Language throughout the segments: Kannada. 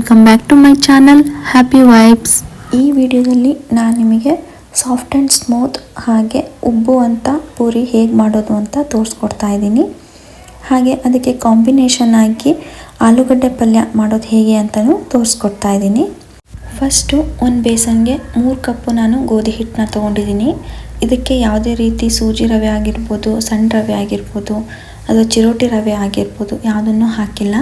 Welcome back to my channel happy vibes ಈ ವಿಡಿಯೋದಲ್ಲಿ ನಾನು ನಿಮಗೆ ಸಾಫ್ಟ್ ಆ್ಯಂಡ್ ಸ್ಮೂತ್ ಹಾಗೆ ಉಬ್ಬು ಅಂತ, ಪೂರಿ ಹೇಗೆ ಮಾಡೋದು ಅಂತ ತೋರಿಸ್ಕೊಡ್ತಾ ಇದ್ದೀನಿ. ಹಾಗೆ ಅದಕ್ಕೆ ಕಾಂಬಿನೇಷನ್ ಆಗಿ ಆಲೂಗಡ್ಡೆ ಪಲ್ಯ ಮಾಡೋದು ಹೇಗೆ ಅಂತಲೂ ತೋರಿಸ್ಕೊಡ್ತಾ ಇದ್ದೀನಿ. ಫಸ್ಟು ಒಂದು ಬೇಸನ್ಗೆ ಮೂರು ಕಪ್ಪು ನಾನು ಗೋಧಿ ಹಿಟ್ಟನ್ನ ತೊಗೊಂಡಿದ್ದೀನಿ. ಇದಕ್ಕೆ ಯಾವುದೇ ರೀತಿ ಸೂಜಿ ರವೆ ಆಗಿರ್ಬೋದು, ಸಣ್ಣ ರವೆ ಆಗಿರ್ಬೋದು, ಅದು ಚಿರೋಟಿ ರವೆ ಆಗಿರ್ಬೋದು, ಯಾವುದನ್ನು ಹಾಕಿಲ್ಲ.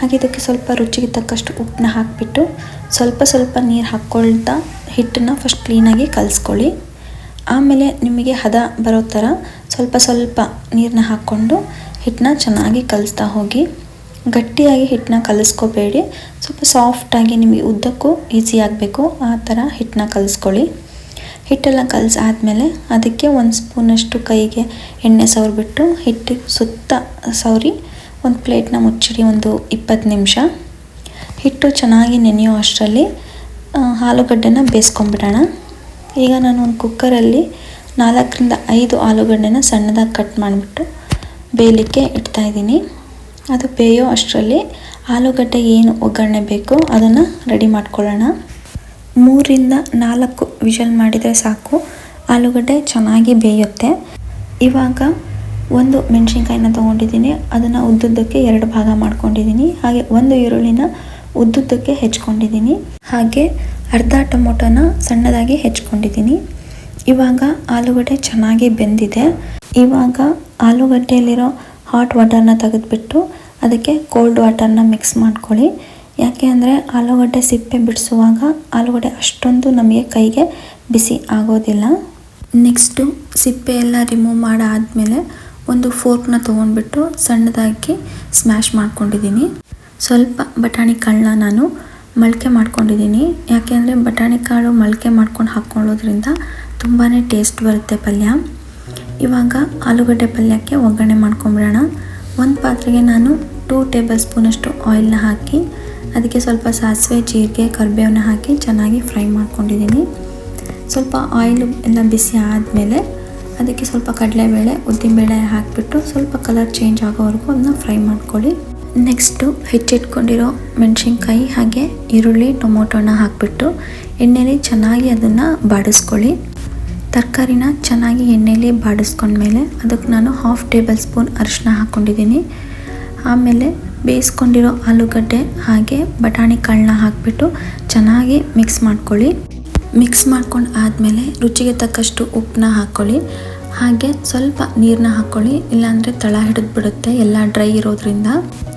ಹಾಗೆ ಇದಕ್ಕೆ ಸ್ವಲ್ಪ ರುಚಿಗೆ ತಕ್ಕಷ್ಟು ಉಪ್ಪನ್ನ ಹಾಕಿಬಿಟ್ಟು ಸ್ವಲ್ಪ ಸ್ವಲ್ಪ ನೀರು ಹಾಕ್ಕೊಳ್ತಾ ಹಿಟ್ಟನ್ನು ಫಸ್ಟ್ ಕ್ಲೀನಾಗಿ ಕಲಿಸ್ಕೊಳ್ಳಿ. ಆಮೇಲೆ ನಿಮಗೆ ಹದ ಬರೋ ಥರ ಸ್ವಲ್ಪ ಸ್ವಲ್ಪ ನೀರನ್ನ ಹಾಕ್ಕೊಂಡು ಹಿಟ್ಟನ್ನ ಚೆನ್ನಾಗಿ ಕಲಿಸ್ತಾ ಹೋಗಿ. ಗಟ್ಟಿಯಾಗಿ ಹಿಟ್ಟನ್ನ ಕಲಿಸ್ಕೋಬೇಡಿ. ಸ್ವಲ್ಪ ಸಾಫ್ಟಾಗಿ ನಿಮಗೆ ಉದ್ದಕ್ಕೂ ಈಸಿ ಆಗಬೇಕು ಆ ಥರ ಹಿಟ್ಟನ್ನ ಕಲಿಸ್ಕೊಳ್ಳಿ. ಹಿಟ್ಟೆಲ್ಲ ಕಲಸಾದ್ಮೇಲೆ ಅದಕ್ಕೆ ಒಂದು ಸ್ಪೂನಷ್ಟು ಕೈಗೆ ಎಣ್ಣೆ ಸವರ್ಬಿಟ್ಟು ಹಿಟ್ಟಿಗೆ ಸುತ್ತ ಸವರಿ ಒಂದು ಪ್ಲೇಟ್ನ ಮುಚ್ಚಿಡಿ ಒಂದು ಇಪ್ಪತ್ತು ನಿಮಿಷ. ಹಿಟ್ಟು ಚೆನ್ನಾಗಿ ನೆನೆಯೋ ಅಷ್ಟರಲ್ಲಿ ಆಲೂಗಡ್ಡೆನ ಬೇಯಿಸ್ಕೊಂಬಿಡೋಣ ಈಗ ನಾನು ಒಂದು ಕುಕ್ಕರಲ್ಲಿ ನಾಲ್ಕರಿಂದ ಐದು ಆಲೂಗಡ್ಡೆನ ಸಣ್ಣದಾಗಿ ಕಟ್ ಮಾಡಿಬಿಟ್ಟು ಬೇಯಲಿಕ್ಕೆ ಇಡ್ತಾ ಇದ್ದೀನಿ. ಅದು ಬೇಯೋ ಅಷ್ಟರಲ್ಲಿ ಆಲೂಗಡ್ಡೆ ಏನು ಒಗ್ಗರಣೆ ಬೇಕು ಅದನ್ನು ರೆಡಿ ಮಾಡ್ಕೊಳ್ಳೋಣ. ಮೂರಿಂದ ನಾಲ್ಕು ವಿಷಲ್ ಮಾಡಿದರೆ ಸಾಕು. ಆಲೂಗಡ್ಡೆ ಚೆನ್ನಾಗಿ ಬೇಯುತ್ತೆ. ಇವಾಗ ಒಂದು ಮೆಣಸಿನ್ಕಾಯಿನ ತೊಗೊಂಡಿದ್ದೀನಿ. ಅದನ್ನು ಉದ್ದುದ್ದಕ್ಕೆ ಎರಡು ಭಾಗ ಮಾಡ್ಕೊಂಡಿದ್ದೀನಿ. ಹಾಗೆ ಒಂದು ಈರುಳ್ಳಿನ ಉದ್ದುದ್ದಕ್ಕೆ ಹೆಚ್ಕೊಂಡಿದ್ದೀನಿ. ಹಾಗೆ ಅರ್ಧ ಟೊಮೊಟೊನ ಸಣ್ಣದಾಗಿ ಹೆಚ್ಕೊಂಡಿದ್ದೀನಿ. ಇವಾಗ ಆಲೂಗಡ್ಡೆ ಚೆನ್ನಾಗಿ ಬೆಂದಿದೆ. ಇವಾಗ ಆಲೂಗಡ್ಡೆಯಲ್ಲಿರೋ ಹಾಟ್ ವಾಟರ್ನ ತೆಗೆದುಬಿಟ್ಟು ಅದಕ್ಕೆ ಕೋಲ್ಡ್ ವಾಟರ್ನ ಮಿಕ್ಸ್ ಮಾಡ್ಕೊಳ್ಳಿ. ಯಾಕೆ ಅಂದರೆ ಆಲೂಗಡ್ಡೆ ಸಿಪ್ಪೆ ಬಿಡಿಸುವಾಗ ಆಲೂಗಡ್ಡೆ ಅಷ್ಟೊಂದು ನಮಗೆ ಕೈಗೆ ಬಿಸಿ ಆಗೋದಿಲ್ಲ. ನೆಕ್ಸ್ಟು ಸಿಪ್ಪೆ ಎಲ್ಲ ರಿಮೂವ್ ಮಾಡಾದಮೇಲೆ ಒಂದು ಫೋರ್ಕ್ನ ತೊಗೊಂಡ್ಬಿಟ್ಟು ಸಣ್ಣದಾಗಿ ಸ್ಮ್ಯಾಶ್ ಮಾಡ್ಕೊಂಡಿದ್ದೀನಿ. ಸ್ವಲ್ಪ ಬಟಾಣಿ ಕಾಳನ್ನ ನಾನು ಮೊಳಕೆ ಮಾಡ್ಕೊಂಡಿದ್ದೀನಿ. ಯಾಕೆ ಅಂದರೆ ಬಟಾಣಿ ಕಾಳು ಮೊಳಕೆ ಮಾಡ್ಕೊಂಡು ಹಾಕ್ಕೊಳ್ಳೋದ್ರಿಂದ ತುಂಬಾ ಟೇಸ್ಟ್ ಬರುತ್ತೆ ಪಲ್ಯ. ಇವಾಗ ಆಲೂಗಡ್ಡೆ ಪಲ್ಯಕ್ಕೆ ಒಗ್ಗರಣೆ ಮಾಡ್ಕೊಂಬಿಡೋಣ. ಒಂದು ಪಾತ್ರೆಗೆ ನಾನು ಟೂ ಟೇಬಲ್ ಸ್ಪೂನಷ್ಟು ಆಯಿಲ್ನ ಹಾಕಿ, ಅದಕ್ಕೆ ಸ್ವಲ್ಪ ಸಾಸಿವೆ, ಜೀರಿಗೆ, ಕರಿಬೇವನ್ನ ಹಾಕಿ ಚೆನ್ನಾಗಿ ಫ್ರೈ ಮಾಡ್ಕೊಂಡಿದ್ದೀನಿ. ಸ್ವಲ್ಪ ಆಯಿಲು ಎಲ್ಲ ಬಿಸಿ ಆದಮೇಲೆ ಅದಕ್ಕೆ ಸ್ವಲ್ಪ ಕಡಲೆಬೇಳೆ, ಉದ್ದಿನಬೇಳೆ ಹಾಕಿಬಿಟ್ಟು ಸ್ವಲ್ಪ ಕಲರ್ ಚೇಂಜ್ ಆಗೋವರೆಗೂ ಅದನ್ನ ಫ್ರೈ ಮಾಡ್ಕೊಳ್ಳಿ. ನೆಕ್ಸ್ಟು ಹೆಚ್ಚಿಟ್ಕೊಂಡಿರೋ ಮೆಣಸಿನ್ಕಾಯಿ ಹಾಗೆ ಈರುಳ್ಳಿ ಟೊಮೊಟೊನ ಹಾಕಿಬಿಟ್ಟು ಎಣ್ಣೆಲಿ ಚೆನ್ನಾಗಿ ಅದನ್ನು ಬಾಡಿಸ್ಕೊಳ್ಳಿ. ತರಕಾರಿನ ಚೆನ್ನಾಗಿ ಎಣ್ಣೆಲಿ ಬಾಡಿಸ್ಕೊಂಡ್ಮೇಲೆ ಅದಕ್ಕೆ ನಾನು ಹಾಫ್ ಟೇಬಲ್ ಸ್ಪೂನ್ ಅರಿಶಿನ ಹಾಕ್ಕೊಂಡಿದ್ದೀನಿ. ಆಮೇಲೆ ಬೇಯಿಸ್ಕೊಂಡಿರೋ ಆಲೂಗಡ್ಡೆ ಹಾಗೆ ಬಟಾಣಿ ಕಾಳನ್ನ ಹಾಕಿಬಿಟ್ಟು ಚೆನ್ನಾಗಿ ಮಿಕ್ಸ್ ಮಾಡ್ಕೊಳ್ಳಿ. ಮಿಕ್ಸ್ ಮಾಡ್ಕೊಂಡು ಆದಮೇಲೆ ರುಚಿಗೆ ತಕ್ಕಷ್ಟು ಉಪ್ಪನ್ನ ಹಾಕ್ಕೊಳ್ಳಿ ಹಾಗೆ ಸ್ವಲ್ಪ ನೀರನ್ನ ಹಾಕ್ಕೊಳ್ಳಿ ಇಲ್ಲಾಂದರೆ ತಳ ಹಿಡಿದು ಬಿಡುತ್ತೆ ಎಲ್ಲ ಡ್ರೈ ಇರೋದ್ರಿಂದ.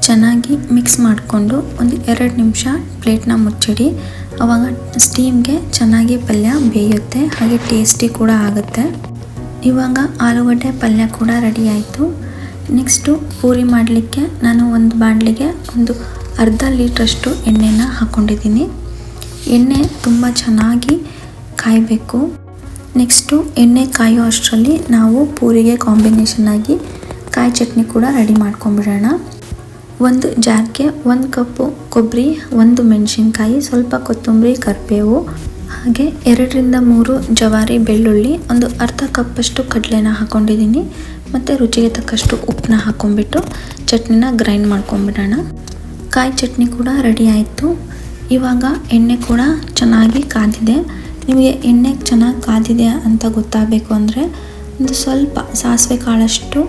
ಚೆನ್ನಾಗಿ ಮಿಕ್ಸ್ ಮಾಡಿಕೊಂಡು ಒಂದು ಎರಡು ನಿಮಿಷ ಪ್ಲೇಟ್ನ ಮುಚ್ಚಿಡಿ. ಆವಾಗ ಸ್ಟೀಮ್ಗೆ ಚೆನ್ನಾಗಿ ಪಲ್ಯ ಬೇಯುತ್ತೆ, ಹಾಗೆ ಟೇಸ್ಟಿ ಕೂಡ ಆಗುತ್ತೆ. ಇವಾಗ ಆಲೂಗಡ್ಡೆ ಪಲ್ಯ ಕೂಡ ರೆಡಿ ಆಯಿತು. ನೆಕ್ಸ್ಟು ಪೂರಿ ಮಾಡಲಿಕ್ಕೆ ನಾನು ಒಂದು ಬಾಣಲಿಗೆ ಒಂದು ಅರ್ಧ ಲೀಟ್ರಷ್ಟು ಎಣ್ಣೆನ ಹಾಕ್ಕೊಂಡಿದ್ದೀನಿ ಎಣ್ಣೆ ತುಂಬ ಚೆನ್ನಾಗಿ ಕಾಯಬೇಕು. ನೆಕ್ಸ್ಟು ಎಣ್ಣೆ ಕಾಯೋ ಅಷ್ಟರಲ್ಲಿ ನಾವು ಪೂರಿಗೆ ಕಾಂಬಿನೇಷನ್ ಆಗಿ ಕಾಯಿ ಚಟ್ನಿ ಕೂಡ ರೆಡಿ ಮಾಡ್ಕೊಂಬಿಡೋಣ ಒಂದು ಜಾರ್ಗೆ ಒಂದು ಕಪ್ಪು ಕೊಬ್ಬರಿ ಒಂದು ಮೆಣಸಿನ್ಕಾಯಿ, ಸ್ವಲ್ಪ ಕೊತ್ತಂಬರಿ, ಕರಿಬೇವು, ಹಾಗೆ ಎರಡರಿಂದ ಮೂರು ಜವಾರಿ ಬೆಳ್ಳುಳ್ಳಿ, ಒಂದು ಅರ್ಧ ಕಪ್ಪಷ್ಟು ಕಡಲೆನ ಹಾಕ್ಕೊಂಡಿದ್ದೀನಿ ಮತ್ತು ರುಚಿಗೆ ತಕ್ಕಷ್ಟು ಉಪ್ಪನ್ನ ಹಾಕ್ಕೊಂಬಿಟ್ಟು ಚಟ್ನಿನ ಗ್ರೈಂಡ್ ಮಾಡ್ಕೊಂಬಿಡೋಣ ಕಾಯಿ ಚಟ್ನಿ ಕೂಡ ರೆಡಿ ಆಯಿತು. ಇವಾಗ ಎಣ್ಣೆ ಕೂಡ ಚೆನ್ನಾಗಿ ಕಾದಿದೆ. ನಿಮಗೆ ಎಣ್ಣೆ ಚೆನ್ನಾಗಿ ಕಾದಿದೆ ಅಂತ ಗೊತ್ತಾಗಬೇಕು ಅಂದರೆ ಒಂದು ಸ್ವಲ್ಪ ಸಾಸಿವೆ ಕಾಳಷ್ಟು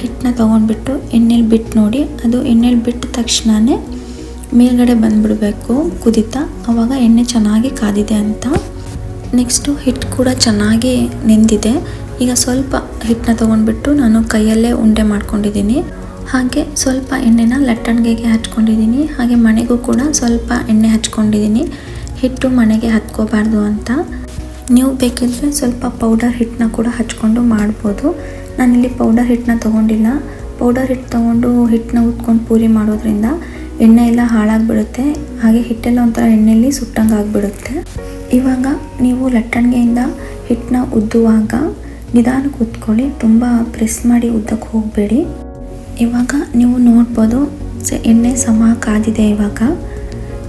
ಹಿಟ್ಟನ್ನ ತೊಗೊಂಡ್ಬಿಟ್ಟು ಎಣ್ಣೆಲಿ ಬಿಟ್ಟು ನೋಡಿ. ಅದು ಎಣ್ಣೆಲಿ ಬಿಟ್ಟ ತಕ್ಷಣವೇ ಮೇಲ್ಗಡೆ ಬಂದುಬಿಡಬೇಕು ಕುದಿತಾ. ಆವಾಗ ಎಣ್ಣೆ ಚೆನ್ನಾಗಿ ಕಾದಿದೆ ಅಂತ. ನೆಕ್ಸ್ಟು ಹಿಟ್ಟು ಕೂಡ ಚೆನ್ನಾಗಿ ನೆಂದಿದೆ. ಈಗ ಸ್ವಲ್ಪ ಹಿಟ್ಟನ್ನ ತೊಗೊಂಡ್ಬಿಟ್ಟು ನಾನು ಕೈಯಲ್ಲೇ ಉಂಡೆ ಮಾಡ್ಕೊಂಡಿದ್ದೀನಿ. ಹಾಗೆ ಸ್ವಲ್ಪ ಎಣ್ಣೆನ ಲಟ್ಟಣಿಗೆಗೆ ಹಚ್ಕೊಂಡಿದ್ದೀನಿ. ಹಾಗೆ ಮನೆಗೂ ಕೂಡ ಸ್ವಲ್ಪ ಎಣ್ಣೆ ಹಚ್ಕೊಂಡಿದ್ದೀನಿ. ಹಿಟ್ಟು ಮನೆಗೆ ಹತ್ಕೋಬಾರ್ದು ಅಂತ. ನೀವು ಬೇಕಿದ್ದರೆ ಸ್ವಲ್ಪ ಪೌಡರ್ ಹಿಟ್ಟನ್ನ ಕೂಡ ಹಚ್ಕೊಂಡು ಮಾಡ್ಬೋದು. ನಾನಿಲ್ಲಿ ಪೌಡರ್ ಹಿಟ್ಟನ್ನ ತೊಗೊಂಡಿಲ್ಲ. ಪೌಡರ್ ಹಿಟ್ಟು ತೊಗೊಂಡು ಹಿಟ್ಟನ್ನ ಉತ್ಕೊಂಡು ಪೂರಿ ಮಾಡೋದ್ರಿಂದ ಎಣ್ಣೆ ಎಲ್ಲ ಹಾಳಾಗಿಬಿಡುತ್ತೆ. ಹಾಗೆ ಹಿಟ್ಟೆಲ್ಲ ಒಂಥರ ಎಣ್ಣೆಯಲ್ಲಿ ಸುಟ್ಟಂಗೆ ಆಗಿಬಿಡುತ್ತೆ. ಇವಾಗ ನೀವು ಲಟ್ಟಣಿಗೆಯಿಂದ ಹಿಟ್ಟನ್ನ ಉದ್ದುವಾಗ ನಿಧಾನಕ್ಕೆ ಉತ್ಕೊಳ್ಳಿ. ತುಂಬ ಪ್ರೆಸ್ ಮಾಡಿ ಉದ್ದಕ್ಕೆ ಹೋಗಬೇಡಿ. ಇವಾಗ ನೀವು ನೋಡ್ಬೋದು ಎಣ್ಣೆ ಸಮ ಕಾದಿದೆ ಇವಾಗ.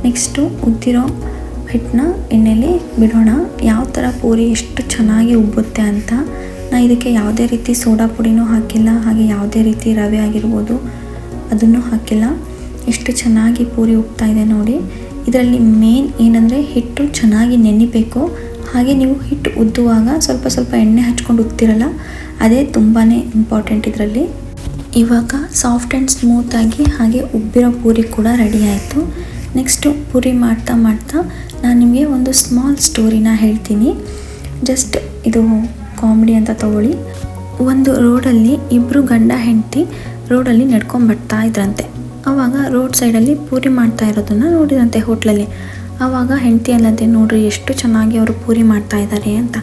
ನೆಕ್ಸ್ಟು ಉದ್ದಿರೋ ಹಿಟ್ಟನ್ನ ಎಣ್ಣೆಲಿ ಬಿಡೋಣ. ಯಾವ ಥರ ಪೂರಿ ಎಷ್ಟು ಚೆನ್ನಾಗಿ ಉಬ್ಬುತ್ತೆ ಅಂತ. ನಾ ಇದಕ್ಕೆ ಯಾವುದೇ ರೀತಿ ಸೋಡಾ ಪುಡಿನೂ ಹಾಕಿಲ್ಲ, ಹಾಗೆ ಯಾವುದೇ ರೀತಿ ರವೆ ಆಗಿರ್ಬೋದು ಅದನ್ನು ಹಾಕಿಲ್ಲ. ಎಷ್ಟು ಚೆನ್ನಾಗಿ ಪೂರಿ ಉಪ್ತಾ ಇದೆ ನೋಡಿ. ಇದರಲ್ಲಿ ಮೇನ್ ಏನಂದರೆ ಹಿಟ್ಟು ಚೆನ್ನಾಗಿ ನೆನಿಬೇಕು. ಹಾಗೆ ನೀವು ಹಿಟ್ಟು ಉದ್ದುವಾಗ ಸ್ವಲ್ಪ ಸ್ವಲ್ಪ ಎಣ್ಣೆ ಹಚ್ಕೊಂಡು ಉಗ್ತಿರಲ್ಲ ಅದೇ ತುಂಬಾ ಇಂಪಾರ್ಟೆಂಟ್ ಇದರಲ್ಲಿ. ಇವಾಗ ಸಾಫ್ಟ್ ಆ್ಯಂಡ್ ಸ್ಮೂತಾಗಿ ಹಾಗೆ ಉಬ್ಬಿರೋ ಪೂರಿ ಕೂಡ ರೆಡಿ ಆಯಿತು. ನೆಕ್ಸ್ಟು ಪೂರಿ ಮಾಡ್ತಾ ಮಾಡ್ತಾ ನಾನು ನಿಮಗೆ ಒಂದು ಸ್ಮಾಲ್ ಸ್ಟೋರಿನ ಹೇಳ್ತೀನಿ. ಜಸ್ಟ್ ಇದು ಕಾಮಿಡಿ ಅಂತ ತಗೊಳ್ಳಿ. ಒಂದು ರೋಡಲ್ಲಿ ಇಬ್ಬರು ಗಂಡ ಹೆಂಡತಿ ರೋಡಲ್ಲಿ ನಡ್ಕೊಂಬರ್ತಾ ಇದ್ರಂತೆ. ಆವಾಗ ರೋಡ್ ಸೈಡಲ್ಲಿ ಪೂರಿ ಮಾಡ್ತಾ ಇರೋದನ್ನು ನೋಡಿದಂತೆ ಹೋಟ್ಲಲ್ಲಿ ಆವಾಗ ಹೆಂಡತಿ ಅಲ್ಲದೆ ನೋಡ್ರಿ ಎಷ್ಟು ಚೆನ್ನಾಗಿ ಅವರು ಪೂರಿ ಮಾಡ್ತಾ ಇದ್ದಾರೆ ಅಂತ.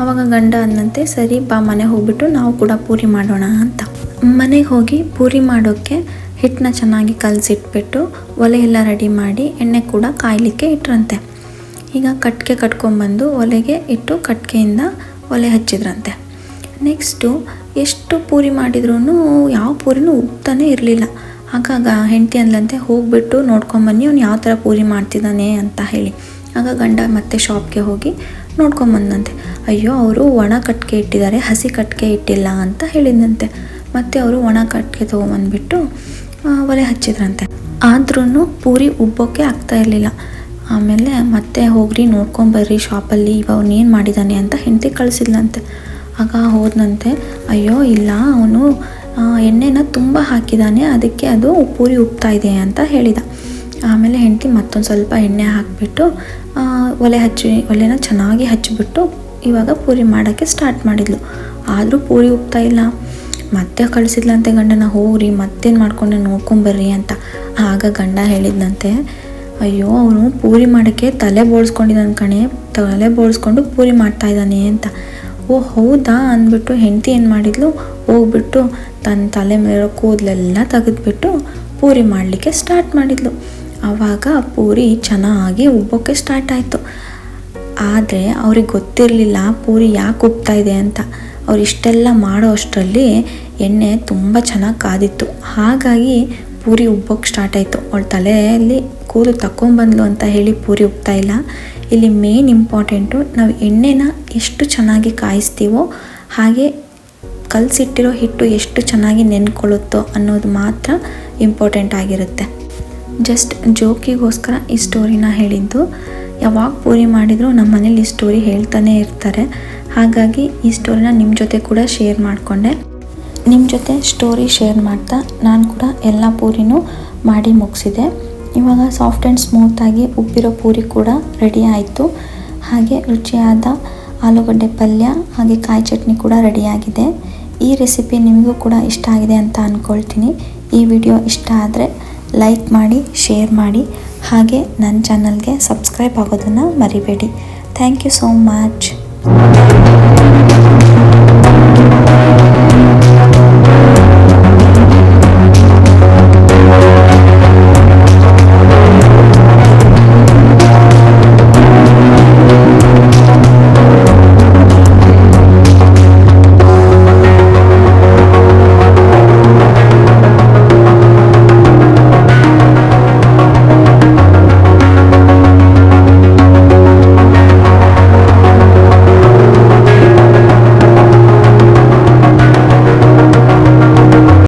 ಆವಾಗ ಗಂಡ ಅಂದಂತೆ, ಸರಿ ಬಾ, ಮನೆಗೆ ಹೋಗ್ಬಿಟ್ಟು ನಾವು ಕೂಡ ಪೂರಿ ಮಾಡೋಣ ಅಂತ. ಮನೆಗೆ ಹೋಗಿ ಪೂರಿ ಮಾಡೋಕ್ಕೆ ಹಿಟ್ಟನ್ನ ಚೆನ್ನಾಗಿ ಕಲಸಿಟ್ಬಿಟ್ಟು ಒಲೆ ಎಲ್ಲ ರೆಡಿ ಮಾಡಿ ಎಣ್ಣೆ ಕೂಡ ಕಾಯಲಿಕ್ಕೆ ಇಟ್ರಂತೆ. ಈಗ ಕಟ್ಗೆ ಕಟ್ಕೊಂಬಂದು ಒಲೆಗೆ ಇಟ್ಟು ಕಟ್ಕೆಯಿಂದ ಒಲೆ ಹಚ್ಚಿದ್ರಂತೆ. ನೆಕ್ಸ್ಟು ಎಷ್ಟು ಪೂರಿ ಮಾಡಿದ್ರೂ ಯಾವ ಪೂರಿನೂ ಉಪ್ತಾನೇ ಇರಲಿಲ್ಲ. ಆಗಾಗ ಹೆಂಡತಿ ಅಂದ್ಲಂತೆ, ಹೋಗಿಬಿಟ್ಟು ನೋಡ್ಕೊಂಬನ್ನಿ, ಅವ್ನು ಯಾವ ಥರ ಪೂರಿ ಮಾಡ್ತಿದ್ದಾನೆ ಅಂತ ಹೇಳಿ. ಆಗ ಗಂಡ ಮತ್ತೆ ಶಾಪ್ಗೆ ಹೋಗಿ ನೋಡ್ಕೊಂಬಂದಂತೆ. ಅಯ್ಯೋ, ಅವರು ಒಣ ಕಟ್ಗೆ ಇಟ್ಟಿದ್ದಾರೆ, ಹಸಿ ಕಟ್ಗೆ ಇಟ್ಟಿಲ್ಲ ಅಂತ ಹೇಳಿದಂತೆ ಮತ್ತೆ ಅವರು ಒಣ ಕಟ್ಗೆ ತೊಗೊಂಬಂದ್ಬಿಟ್ಟು ಒಲೆ ಹಚ್ಚಿದ್ರಂತೆ. ಆದ್ರೂ ಪೂರಿ ಉಬ್ಬೋಕ್ಕೆ ಆಗ್ತಾ ಇರಲಿಲ್ಲ. ಆಮೇಲೆ ಮತ್ತೆ ಹೋಗ್ರಿ, ನೋಡ್ಕೊಂಬರ್ರಿ ಶಾಪಲ್ಲಿ ಇವ ಏನು ಮಾಡಿದ್ದಾನೆ ಅಂತ ಹೆಂಡತಿ ಕಳಿಸಿದ್ಲಂತೆ. ಆಗ ಹೋದಂತೆ ಅಯ್ಯೋ, ಇಲ್ಲ, ಅವನು ಎಣ್ಣೆನ ತುಂಬ ಹಾಕಿದ್ದಾನೆ ಅದಕ್ಕೆ ಅದು ಪೂರಿ ಉಪ್ತಾ ಇದೆ ಅಂತ ಹೇಳಿದ. ಆಮೇಲೆ ಹೆಂಡತಿ ಮತ್ತೊಂದು ಸ್ವಲ್ಪ ಎಣ್ಣೆ ಹಾಕಿಬಿಟ್ಟು ಒಲೆ ಹಚ್ಚಿ, ಒಲೆನ ಚೆನ್ನಾಗಿ ಹಚ್ಚಿಬಿಟ್ಟು ಇವಾಗ ಪೂರಿ ಮಾಡೋಕ್ಕೆ ಸ್ಟಾರ್ಟ್ ಮಾಡಿದ್ಲು. ಆದರೂ ಪೂರಿ ಉಪ್ತಾ ಇಲ್ಲ. ಮತ್ತೆ ಕಳಿಸಿದ್ಲಂತೆ ಗಂಡನ ಹೋಗ್ರಿ ಮತ್ತೇನು ಮಾಡ್ಕೊಂಡೆ ನೋಡ್ಕೊಂಬರ್ರಿ ಅಂತ. ಆಗ ಗಂಡ ಹೇಳಿದ್ನಂತೆ, ಅಯ್ಯೋ, ಅವನು ಪೂರಿ ಮಾಡೋಕ್ಕೆ ತಲೆ ಬೋಳ್ಸ್ಕೊಂಡಿದ್ದಾನೆ ಕಣೆ, ತಲೆ ಬೋಳ್ಸ್ಕೊಂಡು ಪೂರಿ ಮಾಡ್ತಾ ಇದ್ದಾನೆ ಅಂತ. ಓ, ಹೌದಾ? ಅಂದ್ಬಿಟ್ಟು ಹೆಂಡತಿ ಏನು ಮಾಡಿದ್ಲು, ಹೋಗ್ಬಿಟ್ಟು ತನ್ನ ತಲೆ ಮೇಲಿರೋ ಕೂದಲೆಲ್ಲ ತೆಗೆದ್ಬಿಟ್ಟು ಪೂರಿ ಮಾಡಲಿಕ್ಕೆ ಸ್ಟಾರ್ಟ್ ಮಾಡಿದ್ಲು. ಆವಾಗ ಪೂರಿ ಚೆನ್ನಾಗಿ ಉಬ್ಬೋಕ್ಕೆ ಸ್ಟಾರ್ಟ್ ಆಯಿತು. ಆದರೆ ಅವ್ರಿಗೆ ಗೊತ್ತಿರಲಿಲ್ಲ ಪೂರಿ ಯಾಕೆ ಉಬ್ತಾ ಇದೆ ಅಂತ. ಅವ್ರು ಇಷ್ಟೆಲ್ಲ ಮಾಡೋ ಅಷ್ಟರಲ್ಲಿ ಎಣ್ಣೆ ತುಂಬ ಚೆನ್ನಾಗಿ ಕಾದಿತ್ತು. ಹಾಗಾಗಿ ಪೂರಿ ಉಬ್ಬೋಕ್ಕೆ ಸ್ಟಾರ್ಟ್ ಆಯಿತು. ಅವಳ ತಲೆಯಲ್ಲಿ ಕೂದಲು ತಗೊಂಬಂದ್ಲು ಅಂತ ಹೇಳಿ ಪೂರಿ ಉಬ್ತಾ ಇಲ್ಲ. ಇಲ್ಲಿ ಮೇನ್ ಇಂಪಾರ್ಟೆಂಟು ನಾವು ಎಣ್ಣೆನ ಎಷ್ಟು ಚೆನ್ನಾಗಿ ಕಾಯಿಸ್ತೀವೋ ಹಾಗೆ ಕಲಸಿಟ್ಟಿರೋ ಹಿಟ್ಟು ಎಷ್ಟು ಚೆನ್ನಾಗಿ ನೆನ್ಕೊಳ್ಳುತ್ತೋ ಅನ್ನೋದು ಮಾತ್ರ ಇಂಪಾರ್ಟೆಂಟ್ ಆಗಿರುತ್ತೆ. ಜಸ್ಟ್ ಜೋಕಿಗೋಸ್ಕರ ಈ ಸ್ಟೋರಿನ ಹೇಳಿದ್ದು. ಯಾವಾಗ ಪೂರಿ ಮಾಡಿದರೂ ನಮ್ಮ ಮನೇಲಿ ಈ ಸ್ಟೋರಿ ಹೇಳ್ತಾನೆ ಇರ್ತಾರೆ. ಹಾಗಾಗಿ ಈ ಸ್ಟೋರಿನ ನಿಮ್ಮ ಜೊತೆ ಕೂಡ ಶೇರ್ ಮಾಡಿಕೊಂಡೆ. ನಿಮ್ಮ ಜೊತೆ ಸ್ಟೋರಿ ಶೇರ್ ಮಾಡ್ತಾ ನಾನು ಕೂಡ ಎಲ್ಲ ಪೂರಿನೂ ಮಾಡಿ ಮುಗಿಸಿದೆ. ಇವಾಗ ಸಾಫ್ಟ್ ಆ್ಯಂಡ್ ಸ್ಮೂತಾಗಿ ಉಬ್ಬಿರೋ ಪೂರಿ ಕೂಡ ರೆಡಿ ಆಯಿತು. ಹಾಗೆ ರುಚಿಯಾದ ಆಲೂಗಡ್ಡೆ ಪಲ್ಯ ಹಾಗೆ ಕಾಯಿ ಚಟ್ನಿ ಕೂಡ ರೆಡಿಯಾಗಿದೆ ಈ ರೆಸಿಪಿ ನಿಮಗೂ ಕೂಡ ಇಷ್ಟ ಆಗಿದೆ ಅಂತ ಅಂದ್ಕೊಳ್ತೀನಿ ಈ ವಿಡಿಯೋ ಇಷ್ಟ ಆದರೆ ಲೈಕ್ ಮಾಡಿ ಶೇರ್ ಮಾಡಿ. ಹಾಗೆ ನನ್ನ ಚಾನಲ್ಗೆ ಸಬ್ಸ್ಕ್ರೈಬ್ ಆಗೋದನ್ನು ಮರಿಬೇಡಿ. Thank you so much.